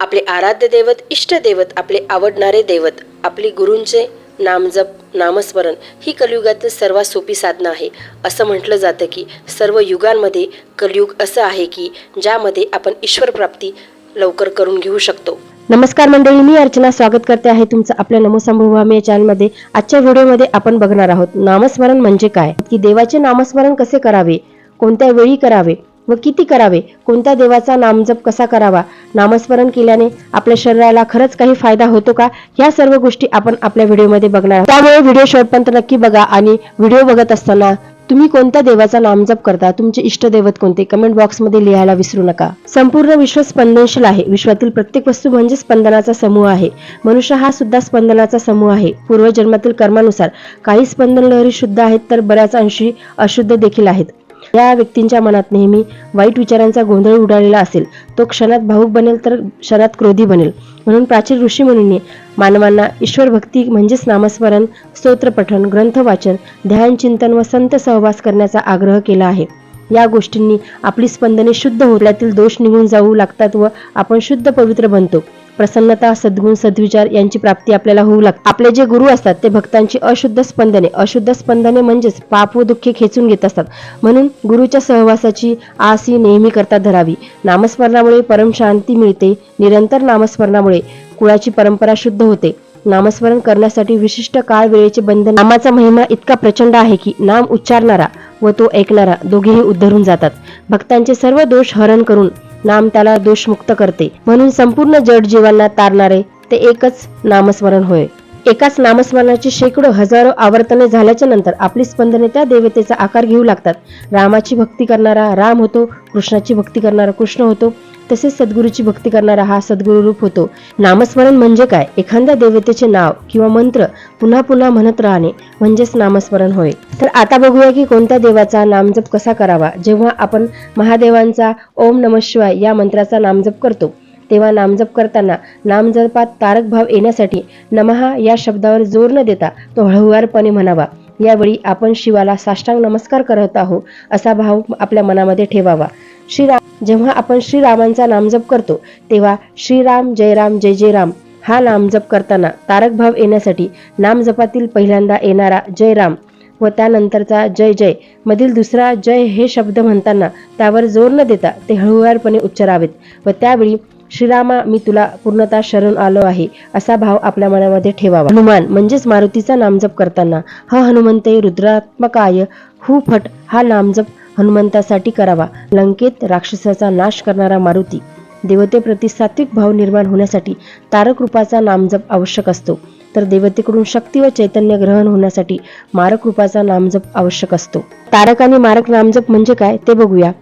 आपले आराध्य दैवत इष्ट दैवत आपले आवडणारे दैवत आपली गुरूंचे नामजप नामस्मरण ही कलियुगातील सर्वात सोपी साधनं आहे. असं म्हटलं जातं की सर्व युगांमध्ये कलियुग असं आहे की ज्यामध्ये आपण ईश्वर प्राप्ती लवकर करून घेऊ शकतो. नमस्कार मंडळी मी अर्चना स्वागत करते आहे तुमचं आपल्या नमो संभवामी या चॅनलमध्ये आजच्या व्हिडिओमध्ये आपण बघणार आहोत नामस्मरण म्हणजे काय? की देवाचे नामस्मरण कसे करावे? कोणत्या वेळी करावे? व किती करावे? कोणत्या देवाचा नामजप कसा करावा? नामस्मरण केल्याने आपल्या शरीराला खरंच काही फायदा होतो का? या सर्व गोष्टी आपण आपल्या व्हिडिओमध्ये बघणार त्यामुळे व्हिडिओ शेवटपर्यंत नक्की बघा आणि व्हिडिओ बघत असताना तुम्ही कोणत्या देवाचा नामजप करता? तुमचे इष्टदैवत कोणते? कमेंट बॉक्समध्ये लिहायला विसरू नका. संपूर्ण विश्व स्पंदनशील आहे. विश्वातील प्रत्येक वस्तू म्हणजे स्पंदनाचा समूह आहे. मनुष्य हा सुद्धा स्पंदनाचा समूह आहे. पूर्वजन्मातील कर्मानुसार काही स्पंदन लहरी शुद्ध आहेत तर बऱ्याच अंशी अशुद्ध देखील आहेत. या व्यक्तींच्या मनात नेहमी वाईट विचारांचा गोंधळ उडालेला असेल. तो क्षणात भाऊक बनेल तर क्षणात क्रोधी बनेल. म्हणून प्राचीन ऋषीमुनींनी मानवांना ईश्वर भक्ती म्हणजेच नामस्मरण स्तोत्रपठण ग्रंथ वाचन ध्यान चिंतन व संत सहवास करण्याचा आग्रह केला आहे. या गोष्टींनी आपली स्पंदने शुद्ध होल्यातील दोष निघून जाऊ लागतात व आपण शुद्ध पवित्र बनतो. प्रसन्नता सद्गुण सद्विचार यांची प्राप्ती आपल्याला होऊ लागते. आपले जे गुरु असतात ते भक्तांची अशुद्ध स्पंदने अशुद्ध स्पंदने म्हणजेच पाप व दुःखे खेचून घेत असतात. म्हणून गुरुच्या सहवासाची आस ही नेहमी करता धरावी. नामस्मरणामुळे परमशांती मिळते निरंतर नामस्मरणामुळे कुळाची परंपरा शुद्ध होते. नामस्मरण करण्यासाठी विशिष्ट काळ वेळेचे बंधन नामाचा महिमा इतका प्रचंड आहे की नाम उच्चारणारा व तो ऐकणारा दोघेही उद्धरून जातात. भक्तांचे सर्व दोष हरण करून नाम त्याला दोषमुक्त करते. म्हणून संपूर्ण जड जीवांना तारणारे ते एकच नामस्मरण होय. एकाच नामस्मरणाची शेकडो हजारो आवर्तने झाल्याच्यानंतर आपली स्पंदने त्या देवतेचा आकार घेऊ लागतात. रामाची भक्ती करणारा राम होतो कृष्णाची भक्ती करणारा कृष्ण होतो. तसेच सद्गुरूची भक्ती करणारा हा सद्गुरू रूप होतो. नामस्मरण म्हणजे काय? एखाद्या देवतेचे नाव किंवा मंत्र पुन्हा पुन्हा म्हणत राहणे म्हणजेच नामस्मरण होय. तर आता बघूया की कोणत्या देवाचा नामजप कसा करावा? जेव्हा आपण महादेवांचा ओम नम शिवाय या मंत्राचा नामजप करतो तेव्हा नामजप करताना नामजपात तारक भाव येण्यासाठी नमहा या शब्दावर जोर न देता तो हळुवारपणे म्हणावा. यावेळी आपण शिवाला साष्टांग नमस्कार करत आहोत असा भाव आपल्या मनामध्ये ठेवावा. श्रीराम जेव्हा आपण श्रीरामांचा नामजप करतो तेव्हा श्रीराम जयराम जय जय राम हा नामजप करताना तारक भाव येण्यासाठी नामजपातील पहिल्यांदा येणारा जय राम व त्यानंतरचा जय जय मधील दुसरा जय हे शब्द म्हणताना त्यावर जोर न देता ते हळूवारपणे उच्चारावेत व त्यावेळी श्रीरामा मी तुला पूर्णतः शरण आलो आहे असा भाव आपल्या मनामध्ये ठेवावा. हनुमान म्हणजेच मारुतीचा नामजप करताना ह हनुमंते रुद्रात्मकाय हु फट हा नामजप हनुमंतासाठी करावा. लंकेत राक्षसाचा नाश करणारा मारुती देवतेप्रती सात्विक भाव निर्माण होण्यासाठी तारक रूपाचा नामजप आवश्यक असतो. तर देवतेकडून शक्ती व चैतन्य ग्रहण होण्यासाठी मारक रूपाचा नामजप आवश्यक असतो. तारक आणि मारक नामजप म्हणजे काय ते बघूया.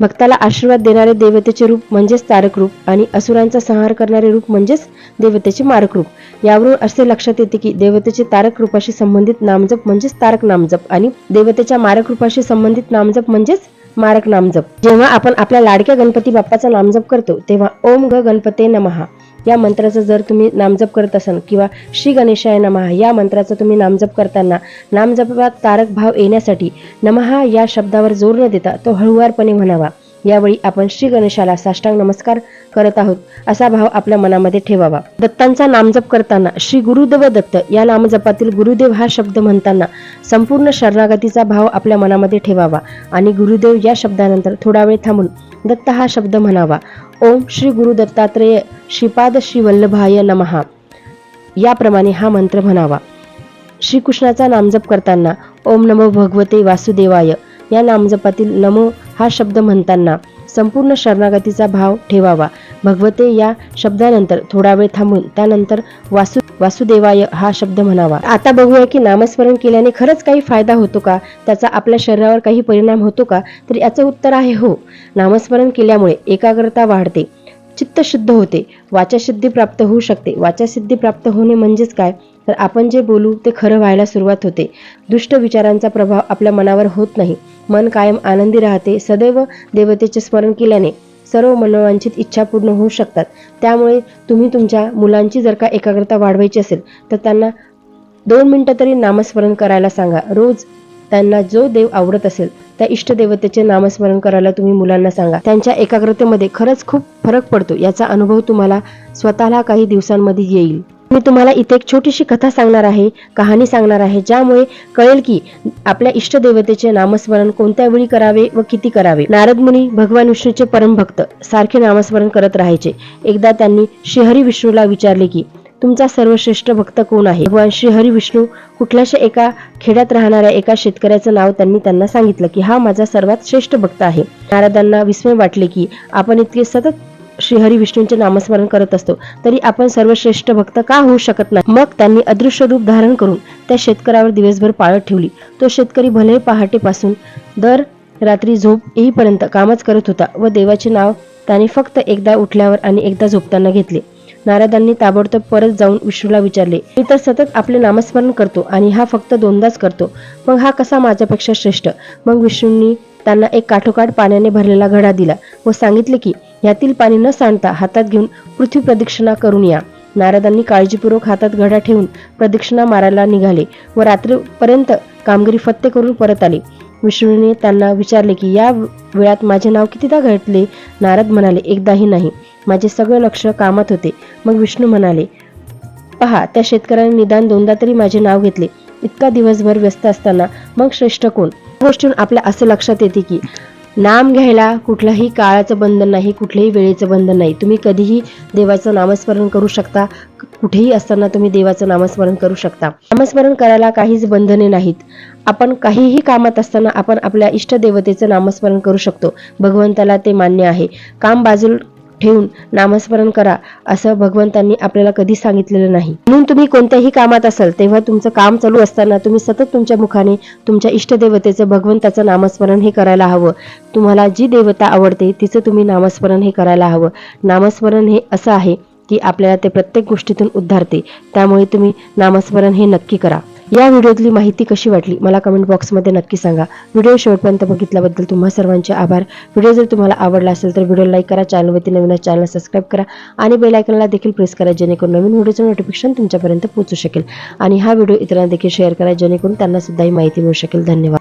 भक्ताला आशीर्वाद देणारे देवतेचे रूप म्हणजेच तारक रूप आणि असुरांचा संहार करणारे रूप म्हणजेच देवतेचे मारक रूप यावरून असे लक्षात येते की देवतेचे तारक रूपाशी संबंधित नामजप म्हणजेच तारक नामजप आणि देवतेच्या मारक रूपाशी संबंधित नामजप म्हणजेच मारक नामजप जेव्हा आपण आपल्या लाडक्या गणपती बाप्पाचा नामजप करतो तेव्हा ओम ग गणपते नमहा या मंत्राचं जर तुम्ही नामजप करत असाल किंवा श्री गणेशाय नमहा या मंत्राचा तुम्ही नामजप करताना नामजपात तारक भाव येण्यासाठी नमहा या शब्दावर जोर न देता तो हळुवारपणे म्हणावा. यावेळी आपण श्री गणेशाला साष्टांग नमस्कार करत आहोत. असा भाव आपल्या मनामध्ये ठेवावा. दत्तांचा नामजप करताना श्री गुरुदेव दत्त या नामजपातील गुरुदेव हा शब्द म्हणताना संपूर्ण शरणागतीचा भाव आपल्या मनामध्ये ठेवावा आणि गुरुदेव या शब्दानंतर थोडा वेळ थांबून दत्त हा शब्द म्हणावा. ओम श्री गुरु दत्तात्रेय श्रीपाद श्री वल्लभाय नमहा. याप्रमाणे हा मंत्र म्हणावा. श्रीकृष्णाचा नामजप करताना ओम नमो भगवते वासुदेवाय या नामजपातील नमो हा शब्द म्हणताना संपूर्ण शरणागतीचा भाव ठेवावा. भगवते या शब्दानंतर थोडा वेळ थांबून त्यानंतर वासु वासुदेवाय हा शब्द म्हणावा. आता बघूया की नामस्मरण केल्याने खरंच काही फायदा होतो का? त्याचा आपल्या शरीरावर काही परिणाम होतो का? तर याचं उत्तर आहे हो. नामस्मरण केल्यामुळे एकाग्रता वाढते चित्त शुद्ध होते वाचासिद्धी प्राप्त होऊ शकते. वाचासिद्धी प्राप्त होणे म्हणजेच काय? तर आपण जे बोलू ते खरं व्हायला सुरुवात होते. दुष्ट विचारांचा प्रभाव आपल्या मनावर होत नाही. मन कायम आनंदी राहते. सदैव देवतेचे स्मरण केल्याने सर्व मनोवांछित इच्छा पूर्ण होऊ शकतात. त्यामुळे तुम्ही तुमच्या मुलांची जर का एकाग्रता वाढवायची असेल तर त्यांना दोन मिनटं तरी नामस्मरण करायला सांगा. रोज त्यांना जो देव आवडत असेल त्या इष्टदेवतेचे नामस्मरण करायला तुम्ही मुलांना सांगा. त्यांच्या एकाग्रतेमध्ये खरंच खूप फरक पडतो. याचा अनुभव तुम्हाला स्वतःला काही दिवसांमध्ये येईल. मी तुम्हाला इथे एक छोटीशी कथा सांगणार आहे कहाणी सांगणार आहे ज्यामुळे कळेल की आपल्या इष्टदेवतेचे नामस्मरण कोणत्या वेळी करावे व किती करावे. नारद मुनी भगवान विष्णूचे परमभक्त सारखे नामस्मरण करत राहायचे. एकदा त्यांनी श्रीहरी विष्णूला विचारले की तुमचा सर्वश्रेष्ठ भक्त कोण आहे? भगवान श्रीहरी विष्णू कुठल्याशा एका खेड्यात राहणाऱ्या एका शेतकऱ्याचं नाव त्यांनी त्यांना सांगितलं की हा माझा सर्वात श्रेष्ठ भक्त आहे. नारदांना विस्मय वाटले की आपण इतके सतत श्रीहरी विष्णूंचे नामस्मरण करत असतो तरी आपण सर्वश्रेष्ठ भक्त का होऊ शकत नाही? मग त्यांनी अदृश्य रूप धारण करून त्या शेतकऱ्यावर दिवसभर पाळत ठेवली. तो शेतकरी भले पहाटेपासून दर रात्री झोप येईपर्यंत कामच करत होता व देवाचे नाव त्याने फक्त एकदा उठल्यावर आणि एकदा झोपताना घेतले. नारदांनी ताबडतोब परत जाऊन विष्णूला विचारले मी तर सतत आपले नामस्मरण करतो आणि हा फक्त दोनदाच करतो. मग हा कसा माझ्यापेक्षा श्रेष्ठ? मग विष्णूंनी त्यांना एक काठोकाठ पाण्याने भरलेला घडा दिला व सांगितले की यातील पाणी न सांडता हातात घेऊन पृथ्वी प्रदक्षिणा करून या. नारदांनी काळजीपूर्वक हातात घडा ठेवून प्रदक्षिणा मारायला निघाले व रात्रीपर्यंत कामगिरी फत्ते करून परत आले. विष्णूने त्यांना विचारले की या वेळात माझे नाव कितीदा घडले? नारद म्हणाले एकदाही नाही. माझे सगळे लक्ष कामात होते. मग विष्णू म्हणाले पहा त्या शेतकऱ्याने निदान दोनदा तरी माझे नाव घेतले. इतका दिवसभर व्यस्त असताना मग श्रेष्ठ कोण? या आपल्या असं लक्षात येते की नाम घ्यायला कुठलाही काळाचं बंधन नाही कुठल्याही वेळेचं बंधन नाही. तुम्ही कधीही देवाचं नामस्मरण करू शकता. कुठेही असताना तुम्ही देवाचं नामस्मरण करू शकता. नामस्मरण करायला काहीच बंधने नाहीत. आपण काहीही कामात असताना आपण आपल्या इष्टदेवतेचं नामस्मरण करू शकतो. भगवंताला ते मान्य आहे. काम बाजू ठेवून नामस्मरण करा असं भगवंतांनी आपल्याला कधी सांगितलेलं नाही. म्हणून तुम्ही कोणत्याही कामात असाल तेव्हा तुमचं काम चालू असताना तुम्ही सतत तुमच्या मुखाने तुमच्या इष्टदेवतेचं भगवंताचं नामस्मरण हे करायला हवं. तुम्हाला जी देवता आवडते तिचं तुम्ही नामस्मरण हे करायला हवं. नामस्मरण हे असं आहे की आपल्याला ते प्रत्येक गोष्टीतून उद्धारते. त्यामुळे तुम्ही नामस्मरण हे नक्की करा. या व्हिडिओतली माहिती कशी वाटली मला कमेंट बॉक्समध्ये नक्की सांगा. व्हिडिओ शेवटपर्यंत बघितल्याबद्दल तुम्हा सर्वांचे आभार. व्हिडिओ जर तुम्हाला आवडला असेल तर व्हिडिओ लाईक करा चॅनलवरती नवीन चॅनल सबस्क्राईब करा आणि बेलायकनला देखील प्रेस करा जेणेकरून नवीन व्हिडिओचं नोटिफिकेशन तुमच्यापर्यंत पोहोचू शकेल. आणि हा व्हिडिओ इतरांना देखील शेअर करा जेणेकरून त्यांना सुद्धा ही माहिती मिळू शकेल. धन्यवाद.